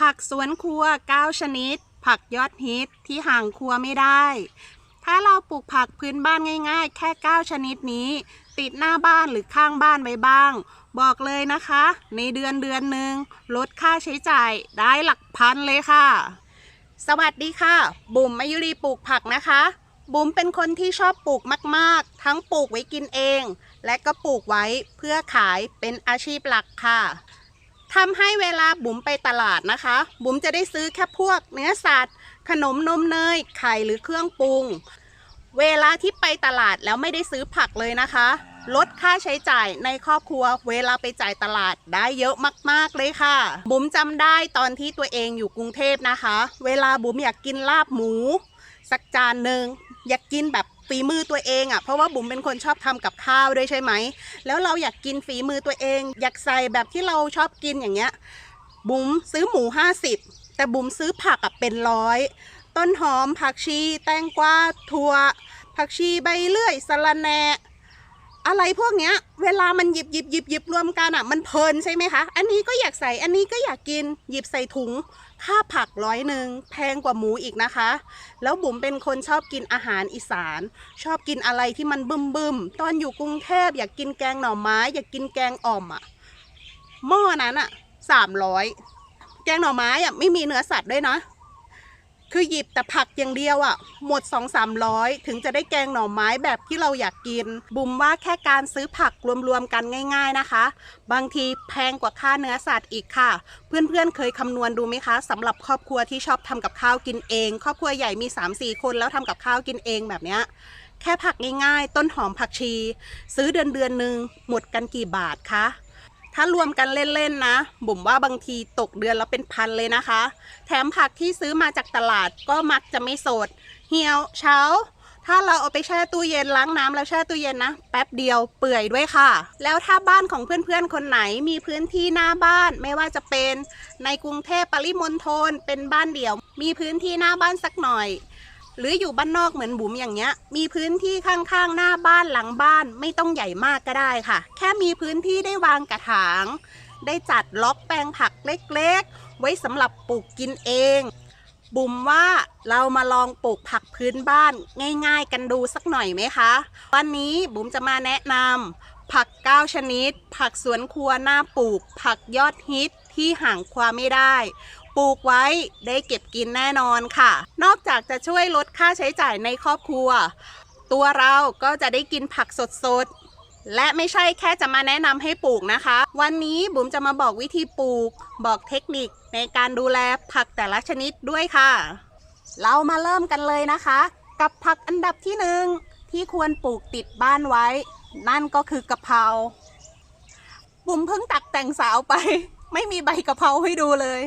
ผักสวนครัว 9 ชนิด ผักยอดฮิตที่ห่างครัวไม่ได้ ถ้าเราปลูกผักพื้นบ้านง่ายๆ แค่ 9 ชนิดนี้ ติดหน้าบ้านหรือข้างบ้านไว้บ้าง บอกเลยนะคะ ในเดือนเดือนหนึ่งลดค่าใช้จ่ายได้หลักพันเลยค่ะ สวัสดีค่ะ บุ๋มมายุรีปลูกผักนะคะบุ๋มเป็นคนที่ชอบปลูกมาก ๆ ทั้งปลูกไว้กินเอง และก็ปลูกไว้เพื่อขายเป็นอาชีพหลักค่ะ ทำให้เวลาบุ๋มไปตลาดนะคะ บุ๋มจะได้ซื้อแค่พวกเนื้อสัตว์ ขนมนมเนย ไข่หรือเครื่องปรุง เวลาที่ไปตลาดแล้วไม่ได้ซื้อผักเลยนะคะ ลดค่าใช้จ่ายในครอบครัว เวลาไปจ่ายตลาดได้เยอะมากๆเลยค่ะ บุ๋มจำได้ตอนที่ตัวเองอยู่กรุงเทพนะคะ เวลาบุ๋มอยากกินลาบหมู สักจานหนึ่งอยากกินแบบ ฝีมือตัวเองอะ่ะเพราะว่าบุ๋มเป็นคนชอบทำกับข้าวด้วยใช่ไหม แล้วเราอยากกินฝีมือตัวเอง อยากใส่แบบที่เราชอบกินอย่างเงี้ยบุ๋มซื้อหมู 50 แต่บุ๋มซื้อผักอะเป็นร้อยต้นหอมผักชี แตงกวาถั่ว ผักชีใบเลื่อยสะระแหน่อะไรพวกเนี้ย เวลามันหยิบหยิบหยิบหยิบรวมกันอะ มันเพลินใช่ไหมคะ อันนี้ก็อยากใส่ อันนี้ก็อยากกิน หยิบใส่ถุง ค่าผักร้อยหนึ่งแพงกว่าหมูอีกนะคะ แล้วบุ๋มเป็นคนชอบกินอาหารอีสาน ชอบกินอะไรที่มันบึมบึมตอนอยู่กรุงเทพอยากกินแกงหน่อไม้อยากกินแกงอ่อมอะหม้อนั้นอะสามร้อยแกงหน่อไม้อะไม่มีเนื้อสัตว์ด้วยนะ คือหยิบแต่ผักอย่างเดียวอะ หมด 2 3 0 0 ถึงจะได้แกงหน่อไม้แบบที่เราอยากกิน บุมว่าแค่การซื้อผักรวมๆกันง่าย ๆนะคะ บางทีแพงกว่าค่าเนื้อสัตว์อีกค่ะ เพื่อนๆ เคยคำนวณดูไหมคะสำหรับครอบครัวที่ชอบทำกับข้าวกินเอง ครอบครัวใหญ่มี 3-4 คนแล้วทำกับข้าวกินเองแบบเนี้ยแค่ผักง่ายๆ ต้นหอมผักชี ซื้อเดือนเดือนหนึ่งหมดกันกี่บาทคะ ถ้ารวมกันเล่นๆนะ บุ๋มว่าบางทีตกเดือนแล้วเป็นพันเลยนะคะ แถมผักที่ซื้อมาจากตลาดก็มักจะไม่สด เหี่ยวเช้า ถ้าเราเอาไปแช่ตู้เย็นล้างน้ำแล้วแช่ตู้เย็นนะ แป๊บเดียวเปื่อยด้วยค่ะ แล้วถ้าบ้านของเพื่อนๆคนไหนมีพื้นที่หน้าบ้านไม่ว่าจะเป็นในกรุงเทพปริมณฑลเป็นบ้านเดี่ยว มีพื้นที่หน้าบ้านสักหน่อย หรืออยู่บ้านนอกเหมือนบุ๋มอย่างเงี้ย มีพื้นที่ข้างๆ หน้าบ้านหลังบ้านไม่ต้องใหญ่มากก็ได้ค่ะ แค่มีพื้นที่ได้วางกระถาง ได้จัดล็อกแปลงผักเล็กๆ ไว้สำหรับปลูกกินเอง บุ๋มว่าเรามาลองปลูกผักพื้นบ้านง่าย ๆ กันดูสักหน่อยไหมคะ วันนี้บุ๋มจะมาแนะนำผัก 9 ชนิด ผักสวนครัวหน้าปลูก ผักยอดฮิตที่ห่างความไม่ได้ ปลูกไว้ได้เก็บกินแน่นอนค่ะ นอกจากจะช่วยลดค่าใช้จ่ายในครอบครัว ตัวเราก็จะได้กินผักสดๆ และไม่ใช่แค่จะมาแนะนำให้ปลูกนะคะ วันนี้บุ๋มจะมาบอกวิธีปลูก บอกเทคนิคในการดูแลผักแต่ละชนิดด้วยค่ะ เรามาเริ่มกันเลยนะคะ กับผักอันดับที่หนึ่งที่ควรปลูกติดบ้านไว้ นั่นก็คือกะเพราบุ๋มเพิ่งตักแต่งสาวไป ไม่มีใบกะเพราให้ดูเลย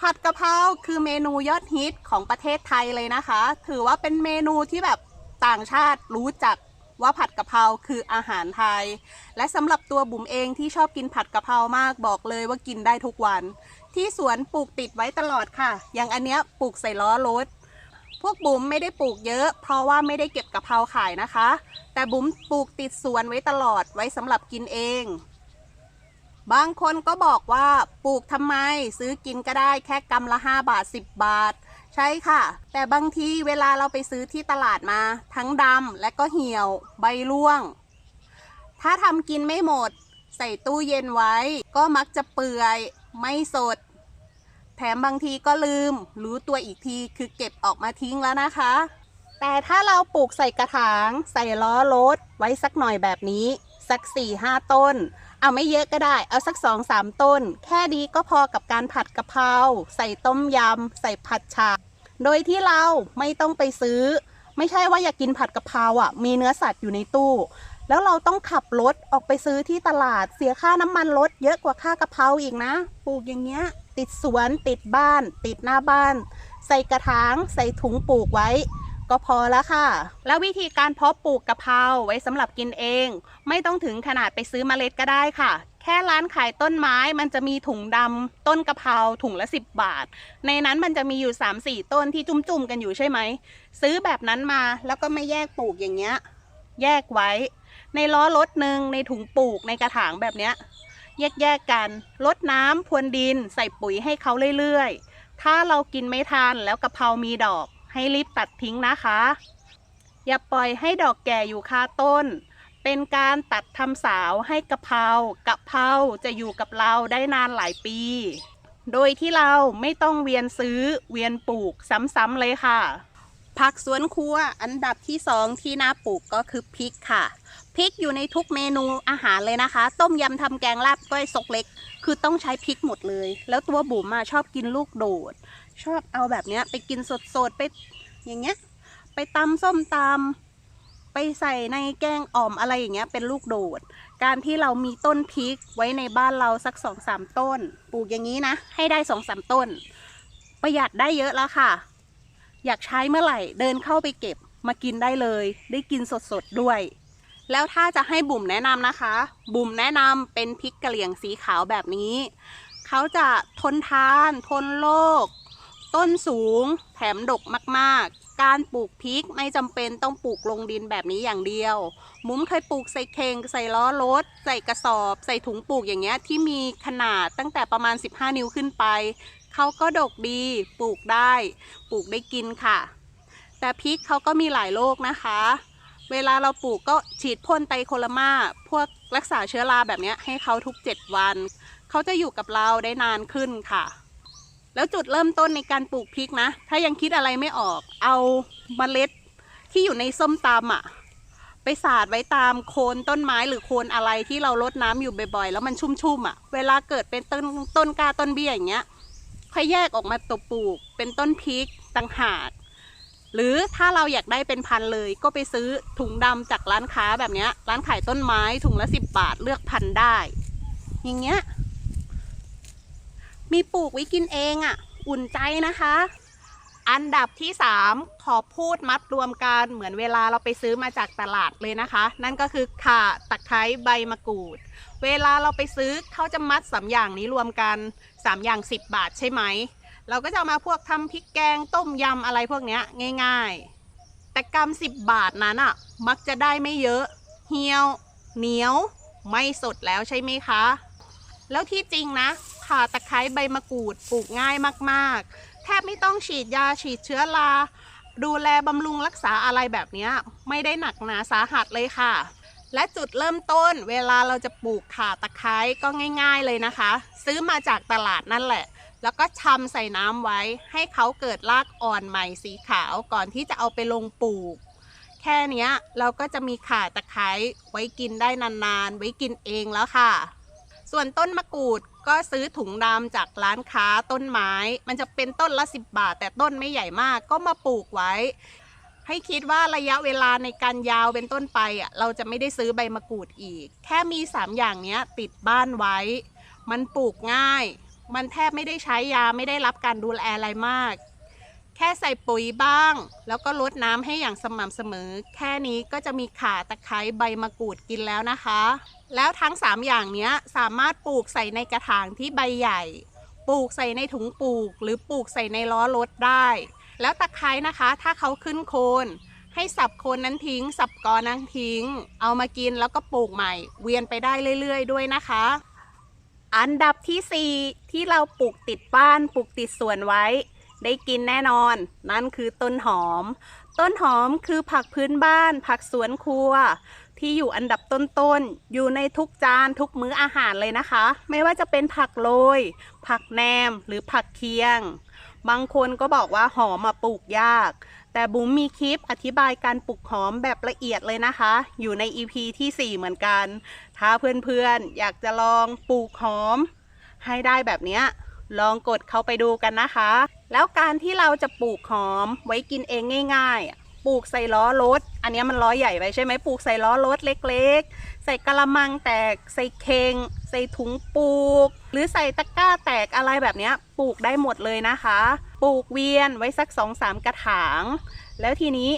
ผัดกะเพราคือเมนูยอดฮิตของประเทศไทยเลยนะคะ ถือว่าเป็นเมนูที่แบบต่างชาติรู้จักว่าผัดกะเพราคืออาหารไทย และสำหรับตัวบุ๋มเองที่ชอบกินผัดกะเพรามากบอกเลยว่ากินได้ทุกวัน ที่สวนปลูกติดไว้ตลอดค่ะ อย่างอันเนี้ยปลูกใส่ล้อรถ พวกบุ๋มไม่ได้ปลูกเยอะ เพราะว่าไม่ได้เก็บกะเพราขายนะคะ แต่บุ๋มปลูกติดสวนไว้ตลอดไว้สำหรับกินเอง บางคนก็บอกว่าปลูกทำไมซื้อกินก็ได้แค่กำละ 5 บาท 10 บาท ใช่ค่ะ แต่บางทีเวลาเราไปซื้อที่ตลาดมา ทั้งดำและก็เหี่ยว ใบร่วง ถ้าทำกินไม่หมด ใส่ตู้เย็นไว้ ก็มักจะเปื่อยไม่สด แถมบางทีก็ลืม รู้ตัวอีกทีคือเก็บออกมาทิ้งแล้วนะคะ แต่ถ้าเราปลูกใส่กระถาง ใส่ล้อรถไว้สักหน่อยแบบนี้ สัก4-5ต้น เอาไม่เยอะก็ได้ เอาสัก2-3ต้น แค่ดีก็พอกับการผัดกะเพราใส่ต้มยำ ใส่ผัดฉาโดยที่เราไม่ต้องไปซื้อ ไม่ใช่ว่าอยากกินผัดกะเพราอะ มีเนื้อสัตว์อยู่ในตู้ แล้วเราต้องขับรถออกไปซื้อที่ตลาด เสียค่าน้ำมันรถเยอะกว่าค่ากะเพราอีกนะ ปลูกอย่างเงี้ย ติดสวน ติดบ้าน ติดหน้าบ้าน ใส่กระถาง ใส่ถุงปลูกไว้ ก็พอแล้วค่ะ แล้ววิธีการเพาะปลูกกะเพราไว้สำหรับกินเอง ไม่ต้องถึงขนาดไปซื้อเมล็ดก็ได้ค่ะ แค่ร้านขายต้นไม้มันจะมีถุงดำต้นกะเพราถุงละ 10 บาท ในนั้นมันจะมีอยู่ 3-4 ต้นที่จุ่มๆกันอยู่ใช่ไหม ซื้อแบบนั้นมาแล้วก็ไม่แยกปลูกอย่างเงี้ย แยกไว้ ในล้อรถหนึ่งในถุงปลูกในกระถางแบบเนี้ยแยกๆกันลดน้ำพรวนดิน ใส่ปุ๋ยให้เขาเรื่อยๆ ถ้าเรากินไม่ทันแล้วกะเพรามีดอก ให้รีบตัดทิ้งนะคะ อย่าปล่อยให้ดอกแก่อยู่คาต้น เป็นการตัดทำสาวให้กะเพรากะเพราจะอยู่กับเราได้นานหลายปี โดยที่เราไม่ต้องเวียนซื้อเวียนปลูกซ้ำๆเลยค่ะผักสวนครัวอันดับที่สองที่น่าปลูกก็คือพริกค่ะพริกอยู่ในทุกเมนูอาหารเลยนะคะ ต้มยำทำแกงลาบก้อยซกเล็ก คือต้องใช้พริกหมดเลย แล้วตัวบุ๋มมาชอบกินลูกโดด ชอบเอาแบบเนี้ย ไปกินสดๆไปอย่างเงี้ย ไปตำส้มตำไปใส่ในแกงอ่อมอะไรอย่างเงี้ย เป็นลูกโดด การที่เรามีต้นพริกไว้ในบ้านเราสักสองสามต้น ปลูกอย่างนี้นะ ให้ได้สองสามต้น ประหยัดได้เยอะแล้วค่ะ อยากใช้เมื่อไหร่เดินเข้าไปเก็บมากินได้เลย ได้กินสดๆด้วย แล้วถ้าจะให้บุ๋มแนะนำนะคะ บุ๋มแนะนำเป็นพริกกะเหรี่ยงสีขาวแบบนี้ เขาจะทนทาน ทนโรค ต้นสูงแถมดกมากๆ การปลูกพริกไม่จำเป็นต้องปลูกลงดินแบบนี้อย่างเดียว มุ้มเคยปลูกใส่เข่งใส่ล้อรถ ใส่กระสอบ ใส่ถุงปลูกอย่างเงี้ยที่มีขนาดตั้งแต่ประมาณ 15 นิ้วขึ้นไปเขาก็ดกดีปลูกได้ ปลูกได้กินค่ะ แต่พริกเขาก็มีหลายโรคนะคะ เวลาเราปลูกก็ฉีดพ่นไตรโคโรมาพวกรักษาเชื้อราแบบเนี้ยให้เขาทุก 7 วัน เขาจะอยู่กับเราได้นานขึ้นค่ะ แล้วจุดเริ่มต้นในการปลูกพริกนะ ถ้ายังคิดอะไรไม่ออก เอาเมล็ดที่อยู่ในส้มตำอะไปสาดไว้ตามโคนต้นไม้หรือโคนอะไรที่เรารดน้ำอยู่บ่อยๆ แล้วมันชุ่มๆอะเวลาเกิดเป็นต้นต้นกาต้นเบี้ยอย่างเงี้ย ค่อยแยกออกมาตกปลูก เป็นต้นพริกต่างหากหรือถ้าเราอยากได้เป็นพันเลย ก็ไปซื้อถุงดำจากร้านค้าแบบเนี้ย ร้านขายต้นไม้ถุงละสิบบาทเลือกพันได้ อย่างเงี้ย มีปลูกไว้กินเองอะ อุ่นใจนะคะ อันดับที่ 3 ขอพูดมัดรวมกันเหมือนเวลาเราไปซื้อมาจากตลาดเลยนะคะ นั่นก็คือข่าตะไคร้ใบมะกรูด เวลาเราไปซื้อเขาจะมัดสามอย่างนี้รวมกัน 3 อย่าง 10 บาทใช่ไหม เราก็จะมาพวกทำพริกแกงต้มยำอะไรพวกเนี้ยง่ายๆ แต่กำ10 บาทนั้นอะ มักจะได้ไม่เยอะ เหี่ยว เหนียว ไม่สดแล้วใช่ไหมคะ แล้วที่จริงนะ ข่าตะไคร้ใบมะกรูดปลูกง่ายมากๆ แทบไม่ต้องฉีดยาฉีดเชื้อราดูแลบำรุงรักษาอะไรแบบนี้ไม่ได้หนักหนาสาหัสเลยค่ะ และจุดเริ่มต้นเวลาเราจะปลูกข่าตะไคร้ก็ง่าย ๆเลยนะคะ ซื้อมาจากตลาดนั่นแหละ แล้วก็ชำใส่น้ำไว้ให้เขาเกิดรากอ่อนใหม่สีขาวก่อนที่จะเอาไปลงปลูก แค่นี้เราก็จะมีข่าตะไคร้ไว้กินได้นานๆ ไว้กินเองแล้วค่ะ ส่วนต้นมะกรูดก็ซื้อถุงดำจากร้านค้าต้นไม้ มันจะเป็นต้นละ 10 บาท แต่ต้นไม่ใหญ่มากก็มาปลูกไว้ ให้คิดว่าระยะเวลาในการยาวเป็นต้นไปอะเราจะไม่ได้ซื้อใบมะกรูดอีก แค่มี 3 อย่างเนี้ยติดบ้านไว้ มันปลูกง่าย มันแทบไม่ได้ใช้ยาไม่ได้รับการดูแลอะไรมาก แค่ใส่ปุ๋ยบ้าง แล้วก็ลดน้ำให้อย่างสม่ำเสมอ แค่นี้ก็จะมีขาตะไคร้ใบมะกรูดกินแล้วนะคะ แล้วทั้ง 3 อย่างนี้สามารถปลูกใส่ในกระถางที่ใบใหญ่ ปลูกใส่ในถุงปลูก หรือปลูกใส่ในล้อรถได้ แล้วตะไคร้นะคะ ถ้าเขาขึ้นโคน ให้สับโคนนั้นทิ้ง สับกอนั้นทิ้ง เอามากินแล้วก็ปลูกใหม่ เวียนไปได้เรื่อย ๆ ด้วยนะคะ อันดับที่ 4 ที่เราปลูกติดบ้านปลูกติดสวนไว้ ได้กินแน่นอน นั่นคือต้นหอม ต้นหอมคือผักพื้นบ้าน ผักสวนครัว ที่อยู่อันดับต้นๆ อยู่ในทุกจานทุกมื้ออาหารเลยนะคะ ไม่ว่าจะเป็นผักโรย ผักแหนม หรือผักเคียง บางคนก็บอกว่าหอมมาปลูกยาก แต่บุ๋มมีคลิปอธิบายการปลูกหอมแบบละเอียดเลยนะคะ อยู่ใน EP ที่ 4 เหมือนกัน ถ้าเพื่อนๆ อยากจะลองปลูกหอม ให้ได้แบบนี้ลองกดเข้าไปดูกันนะคะ แล้วการที่เราจะปลูกหอมไว้กินเองง่าย ๆ ปลูกใส่ล้อรถ อันนี้มันล้อใหญ่ไปใช่ไหมปลูกใส่ล้อรถเล็ก ๆ ใส่กระมังแตก ใส่เข่งใส่ถุงปลูก หรือใส่ตะกร้าแตกอะไรแบบนี้ปลูกได้หมดเลยนะคะ ปลูกเวียนไว้สักสองสามกระถาง แล้วทีนี้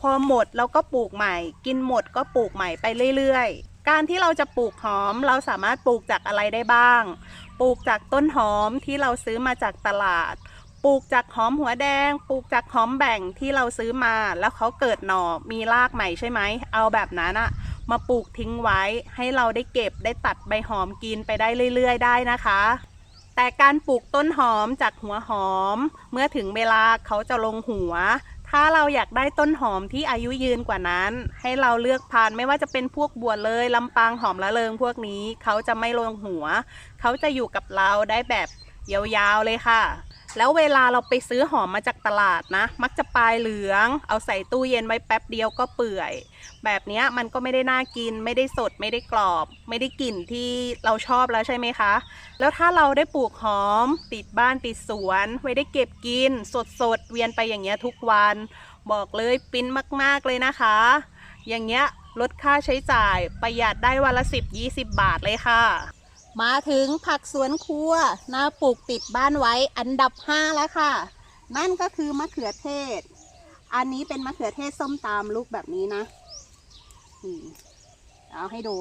พอหมดเราก็ปลูกใหม่ กินหมดก็ปลูกใหม่ไปเรื่อยๆ การที่เราจะปลูกหอมเราสามารถปลูกจากอะไรได้บ้าง ปลูกจากต้นหอมที่เราซื้อมาจากตลาด ปลูกจากหอมหัวแดง ปลูกจากหอมแบ่งที่เราซื้อมา แล้วเขาเกิดหน่อมีรากใหม่ใช่ไหม เอาแบบนั้นอะมาปลูกทิ้งไว้ให้เราได้เก็บได้ตัดใบหอมกินไปได้เรื่อย ๆ ได้นะคะ แต่การปลูกต้นหอมจากหัวหอม เมื่อถึงเวลาเขาจะลงหัว ถ้าเราอยากได้ต้นหอมที่อายุยืนกว่านั้น ให้เราเลือกพันธุ์ไม่ว่าจะเป็นพวกบัวเลยลำปางหอมละเริงพวกนี้ เขาจะไม่ลงหัว เขาจะอยู่กับเราได้แบบยาวๆเลยค่ะ แล้วเวลาเราไปซื้อหอมมาจากตลาดนะ มักจะปลายเหลือง เอาใส่ตู้เย็นไว้แป๊บเดียวก็เปื่อย แบบนี้มันก็ไม่ได้น่ากิน ไม่ได้สดไม่ได้กรอบ ไม่ได้กลิ่นที่เราชอบแล้วใช่ไหมคะ แล้วถ้าเราได้ปลูกหอม ติดบ้านติดสวน ไว้ได้เก็บกิน สดสดเวียนไปอย่างเงี้ยทุกวัน บอกเลยปิ้นมาก ๆเลยนะคะ อย่างเงี้ยลดค่าใช้จ่ายประหยัดได้วันละ 10-20 บาทเลยค่ะ มาถึงผักสวนครัวน่าปลูกติดบ้านไว้อันดับ5แล้วค่ะ นั่นก็คือมะเขือเทศ อันนี้เป็นมะเขือเทศส้มตำลูกแบบนี้นะเอาให้ดู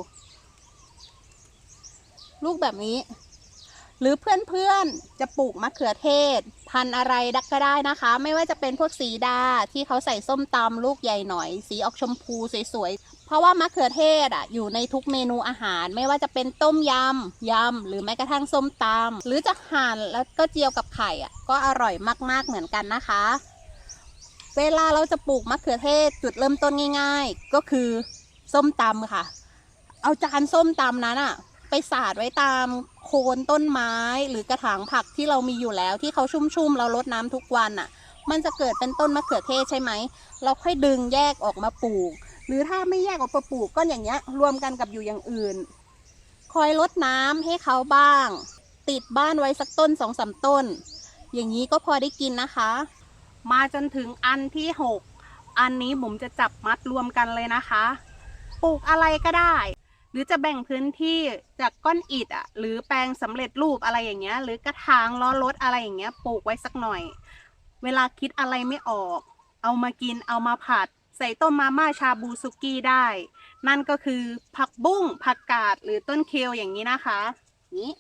ลูกแบบนี้ หรือเพื่อนๆจะปลูกมะเขือเทศ พันธุ์อะไรดักก็ได้นะคะ ไม่ว่าจะเป็นพวกสีดาที่เขาใส่ส้มตำลูกใหญ่หน่อย สีออกชมพูสวยๆ เพราะว่ามะเขือเทศอะอยู่ในทุกเมนูอาหาร ไม่ว่าจะเป็นต้มยำยำหรือแม้กระทั่งส้มตำหรือจะหั่นแล้วก็เจียวกับไข่อะก็อร่อยมากๆเหมือนกันนะคะ เวลาเราจะปลูกมะเขือเทศจุดเริ่มต้นง่าย ๆ ก็คือส้มตำค่ะ เอาจานส้มตำนั้นอะไปสาดไว้ตามโคนต้นไม้หรือกระถางผักที่เรามีอยู่แล้วที่เขาชุ่มๆเรารดน้ำทุกวันอะ มันจะเกิดเป็นต้นมะเขือเทศใช่ไหม เราค่อยดึงแยกออกมาปลูก หรือถ้าไม่แยกออกมาปลูกก็อย่างเงี้ย รวมกันกับอยู่อย่างอื่น คอยรดน้ำให้เขาบ้าง ติดบ้านไว้สักต้นสองสามต้น อย่างนี้ก็พอได้กินนะคะ มาจนถึงอันที่หกอันนี้ผมจะจับมัดรวมกันเลยนะคะ ปลูกอะไรก็ได้ หรือจะแบ่งพื้นที่จากก้อนอิฐอะ หรือแปลงสำเร็จรูปอะไรอย่างเงี้ย หรือกระถางล้อรถอะไรอย่างเงี้ย ปลูกไว้สักหน่อย เวลาคิดอะไรไม่ออก เอามากินเอามาผัด ใส่ต้มมาม่าชาบูซุกี้ได้ นั่นก็คือผักบุ้งผักกาดหรือต้นเคลอย่างนี้นะคะ นี้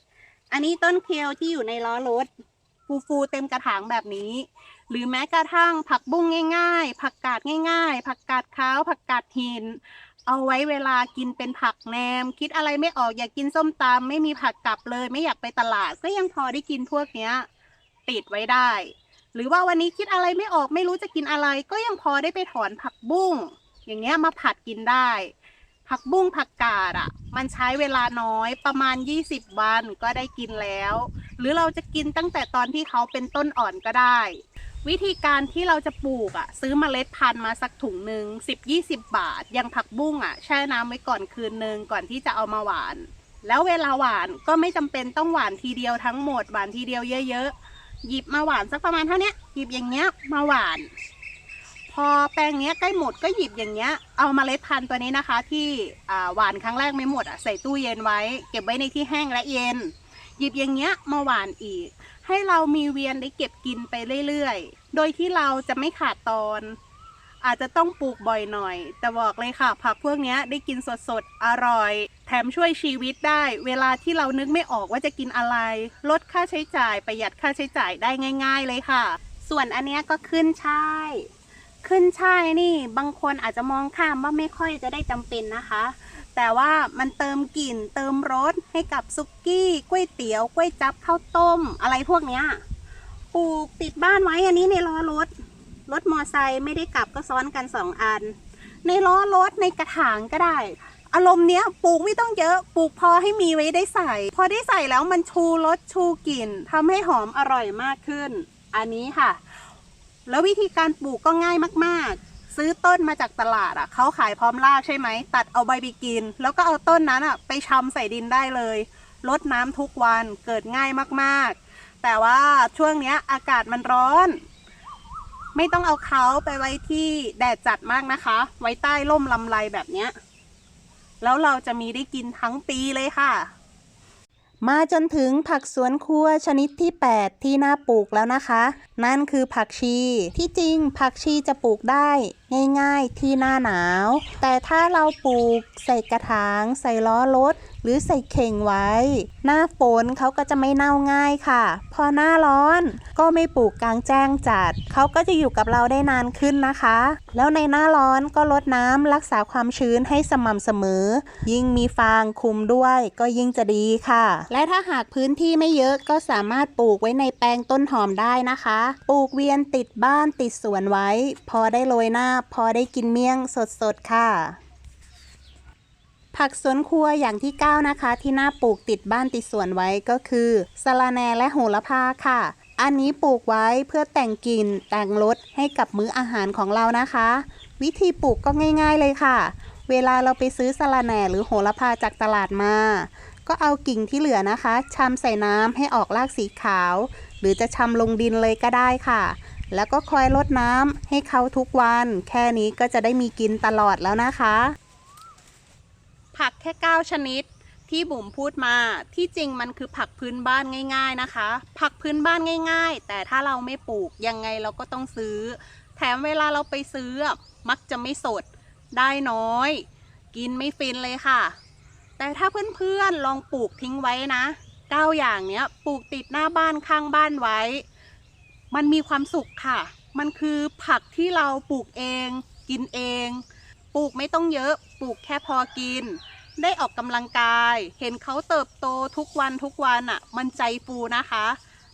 อันนี้ต้นเคลที่อยู่ในล้อรถฟูฟูๆเต็มกระถางแบบนี้ หรือแม้กระทั่งผักบุ้งง่าย ๆ ผักกาดง่าย ๆ ผักกาดขาวผักกาดหิน เอาไว้เวลากินเป็นผักแหนม คิดอะไรไม่ออกอยากกินส้มตำไม่มีผักกลับเลย ไม่อยากไปตลาดก็ยังพอได้กินพวกเนี้ยติดไว้ได้ หรือว่าวันนี้คิดอะไรไม่ออกไม่รู้จะกินอะไร ก็ยังพอได้ไปถอนผักบุ้งอย่างเงี้ยมาผัดกินได้ ผักบุ้งผักกาดอะ มันใช้เวลาน้อยประมาณ 20 วันก็ได้กินแล้ว หรือเราจะกินตั้งแต่ตอนที่เขาเป็นต้นอ่อนก็ได้ วิธีการที่เราจะปลูกอะ ซื้อเมล็ดพันธุ์มาสักถุงหนึ่ง10-20 บาทย่างผักบุ้งอะแช่น้ำไว้ก่อนคืนหนึ่งก่อนที่จะเอามาหวาน แล้วเวลาหวานก็ไม่จำเป็นต้องหวานทีเดียวทั้งหมดหวานทีเดียวเยอะๆ หยิบมาหวานสักประมาณเท่านี้หยิบอย่างเงี้ยมาหวาน พอแปลงเนี้ยใกล้หมดก็หยิบอย่างเงี้ย เอามาเมล็ดพันธุ์ตัวนี้นะคะ ที่หวานครั้งแรกไม่หมดอะใส่ตู้เย็นไว้ เก็บไว้ในที่แห้งและเย็น หยิบอย่างเงี้ยมาหวานอีก ให้เรามีเวียนได้เก็บกินไปเรื่อยๆ โดยที่เราจะไม่ขาดตอน อาจจะต้องปลูกบ่อยหน่อย แต่บอกเลยค่ะ ผักพวกเนี้ยได้กินสดๆอร่อย แถมช่วยชีวิตได้ เวลาที่เรานึกไม่ออกว่าจะกินอะไร ลดค่าใช้จ่ายประหยัดค่าใช้จ่ายได้ง่าย ๆ เลยค่ะ ส่วนอันเนี้ยก็ขึ้นช่ายขึ้นช่ายนี่บางคนอาจจะมองข้ามว่าไม่ค่อยจะได้จำเป็นนะคะ แต่ว่ามันเติมกลิ่นเติมรสให้กับซุกี้ก๋วยเตี๋ยวก๋วยจับข้าวต้ม อะไรพวกเนี้ยปลูกติดบ้านไว้อันนี้ในล้อรถรถมอไซค์ไม่ได้กลับก็ซ้อนกันสองอัน ในล้อรถในกระถางก็ได้ อารมณ์เนี้ยปลูกไม่ต้องเยอะปลูกพอให้มีไว้ได้ใส่ พอได้ใส่แล้วมันชูรสชูกลิ่นทำให้หอมอร่อยมากขึ้น อันนี้ค่ะ แล้ววิธีการปลูกก็ง่ายมากๆ ซื้อต้นมาจากตลาดอะเขาขายพร้อมรากใช่ไหม ตัดเอาใบไปกิน แล้วก็เอาต้นนั้นอะไปชำใส่ดินได้เลยลดน้ำทุกวันเกิดง่ายมากๆ แต่ว่าช่วงเนี้ยอากาศมันร้อน ไม่ต้องเอาเขาไปไว้ที่แดดจัดมากนะคะ ไว้ใต้ร่มลำไรแบบเนี้ย แล้วเราจะมีได้กินทั้งปีเลยค่ะ มาจนถึงผักสวนครัวชนิดที่ 8 ที่น่าปลูกแล้วนะคะ นั่นคือผักชีที่จริงผักชีจะปลูกได้ ง่ายๆที่หน้าหนาว แต่ถ้าเราปลูกใส่กระถางใส่ล้อรถ หรือใส่เข่งไว้ หน้าฝนเขาก็จะไม่เน่าง่ายค่ะ พอหน้าร้อนก็ไม่ปลูกกลางแจ้งจัด เขาก็จะอยู่กับเราได้นานขึ้นนะคะ แล้วในหน้าร้อนก็ลดน้ำรักษาความชื้นให้สม่ำเสมอ ยิ่งมีฟางคุมด้วยก็ยิ่งจะดีค่ะ และถ้าหากพื้นที่ไม่เยอะก็สามารถปลูกไว้ในแปลงต้นหอมได้นะคะ ปลูกเวียนติดบ้านติดสวนไว้ พอได้โรยหน้าพอได้กินเมี่ยงสดๆ ค่ะ ผักสวนครัวอย่างที่ 9 นะคะ ที่น่าปลูกติดบ้านติดสวนไว้ก็คือสะระแหน่และโหระพาค่ะ อันนี้ปลูกไว้เพื่อแต่งกลิ่นแต่งรสให้กับมื้ออาหารของเรานะคะ วิธีปลูกก็ง่าย ๆ เลยค่ะ เวลาเราไปซื้อสะระแหน่หรือโหระพาจากตลาดมาก็เอากิ่งที่เหลือนะคะชำใส่น้ำให้ออกรากสีขาว หรือจะชำลงดินเลยก็ได้ค่ะ แล้วก็คอยรดน้ำให้เขาทุกวัน แค่นี้ก็จะได้มีกินตลอดแล้วนะคะ ผักแค่ 9 ชนิดที่บุ๋มพูดมาที่จริงมันคือผักพื้นบ้านง่าย ๆนะคะ ผักพื้นบ้านง่าย ๆ แต่ถ้าเราไม่ปลูกยังไงเราก็ต้องซื้อ แถมเวลาเราไปซื้อ มักจะไม่สดได้น้อย กินไม่ฟินเลยค่ะ แต่ถ้าเพื่อนๆลองปลูกทิ้งไว้นะเก้าอย่างเนี้ยปลูกติดหน้าบ้านข้างบ้านไว้ มันมีความสุขค่ะ มันคือผักที่เราปลูกเอง กินเอง ปลูกไม่ต้องเยอะ ปลูกแค่พอกิน ได้ออกกำลังกาย เห็นเขาเติบโตทุกวันทุกวันอะ มันใจฟูนะคะ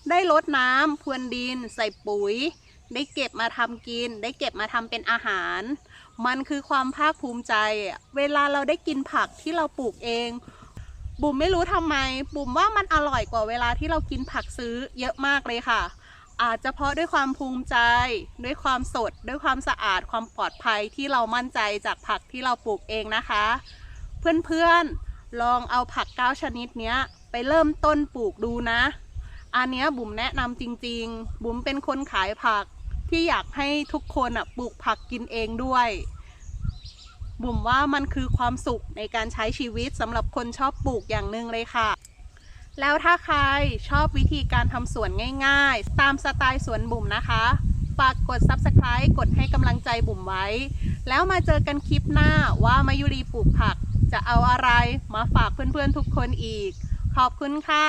ได้ลดน้ำพรวนดิน ใส่ปุ๋ย ได้เก็บมาทำกิน ได้เก็บมาทำเป็นอาหาร มันคือความภาคภูมิใจ เวลาเราได้กินผักที่เราปลูกเองบุ๋มไม่รู้ทำไม บุ๋มว่ามันอร่อยกว่าเวลาที่เรากินผักซื้อเยอะมากเลยค่ะ อาจจะเพราะด้วยความภูมิใจ ด้วยความสด ด้วยความสะอาด ความปลอดภัยที่เรามั่นใจจากผักที่เราปลูกเองนะคะ เพื่อนๆลองเอาผักเก้าชนิดนี้ไปเริ่มต้นปลูกดูนะ อันนี้บุ๋มแนะนำจริง ๆ บุ๋มเป็นคนขายผักที่อยากให้ทุกคนอะปลูกผักกินเองด้วย บุ๋มว่ามันคือความสุขในการใช้ชีวิตสำหรับคนชอบปลูกอย่างหนึ่งเลยค่ะ แล้วถ้าใครชอบวิธีการทำสวนง่ายๆ ตามสไตล์สวนบุ๋มนะคะ ฝากกด Subscribe กดให้กำลังใจบุ๋มไว้ แล้วมาเจอกันคลิปหน้าว่ามายุรีปลูกผักจะเอาอะไรมาฝากเพื่อนๆทุกคนอีก ขอบคุณค่ะ